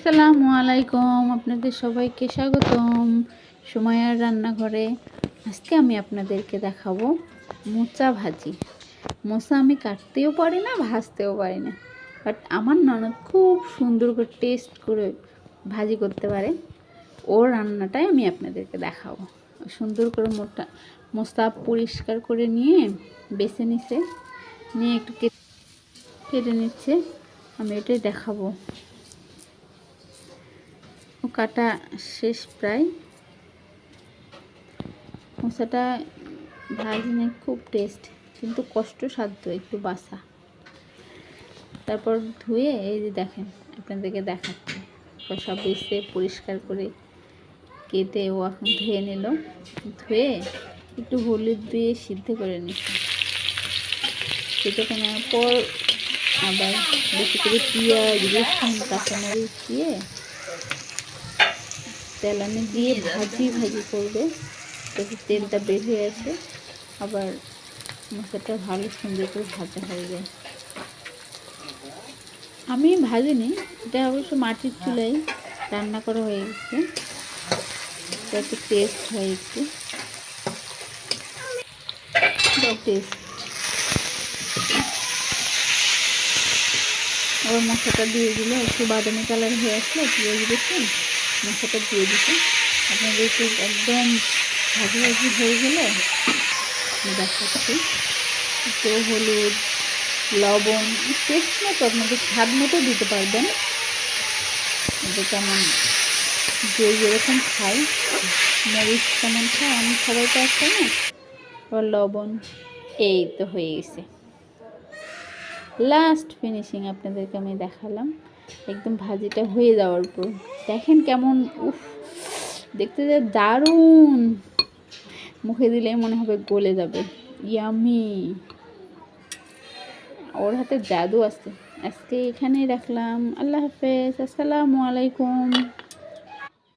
আসসালামু আলাইকুম, আপনাদের সবাইকে স্বাগতম সময়ার রান্নাঘরে। আজকে আমি আপনাদেরকে দেখাবো মোচা ভাজি। মোচা আমি কাটতেও পারি না, ভাজতেও পারি না। বাট আমার ননদ খুব সুন্দর করে টেস্ট করে ভাজি করতে পারে। ও রান্নাটাই আমি আপনাদেরকে দেখাবো। সুন্দর করে মোটা, মোচা পরিষ্কার করে নিয়ে বেছে নিছে, নিয়ে একটু কেটে নিচ্ছে। আমি এটাই দেখাবো। কাটা শেষ প্রায়। মশাটা ভাজনে খুব টেস্ট কিন্তু কষ্টসাধ্য একটু বাসা। তারপর ধুয়ে এই যে দেখেন, আপনাদেরকে দেখাচ্ছি। সব বেছে পরিষ্কার করে কেটে ও এখন ধুয়ে নিল। ধুয়ে একটু হলুদ দিয়ে সিদ্ধ করে নিচ্ছে। করে নেওয়ার পর আবার বেশি করে পেঁয়াজ, রসুন, কাঁচামরিচ দিয়ে তেলানি দিয়ে ভাজি ভাজি করবে। যাতে তেলটা বের হয়ে আসে আবার মশলাটা ভালো সুন্দর করে ভাজা হয়ে যায়। আমি ভাজিনি, এটা অবশ্য মাটির চুলায় রান্না করা হয়ে গেছে। যাতে টেস্ট হয় একটু। টেস্ট আবার মশলাটা দিয়ে দিলে একটু বাদামি কালার হয়ে আসলে পেঁয়াজ রসুন মশলাটা দিয়ে দিতে আপনাদের একটু একদম ভাজি ভাজি হয়ে গেলে দেখাচ্ছি। একটু হলুদ, লবণ টেস্ট মতো আপনাদের স্বাদ মতো দিতে পারবেন। এটা কেমন? যে যেরকম খাই, মরিচ কেমন খায় আমি সবাই তো আসছে না। আবার লবণ, এই তো হয়ে গেছে। লাস্ট ফিনিশিং আপনাদেরকে আমি দেখালাম। একদম ভাজিটা হয়ে যাওয়ার পর। দেখেন কেমন, উফ, দেখতে যে দারুণ। মুখে দিলে মনে হবে গলে যাবে। ইয়ামি। ওর হাতে জাদু আছে। আজকে এখানেই রাখলাম। আল্লাহ হাফেজ। আসসালামু আলাইকুম।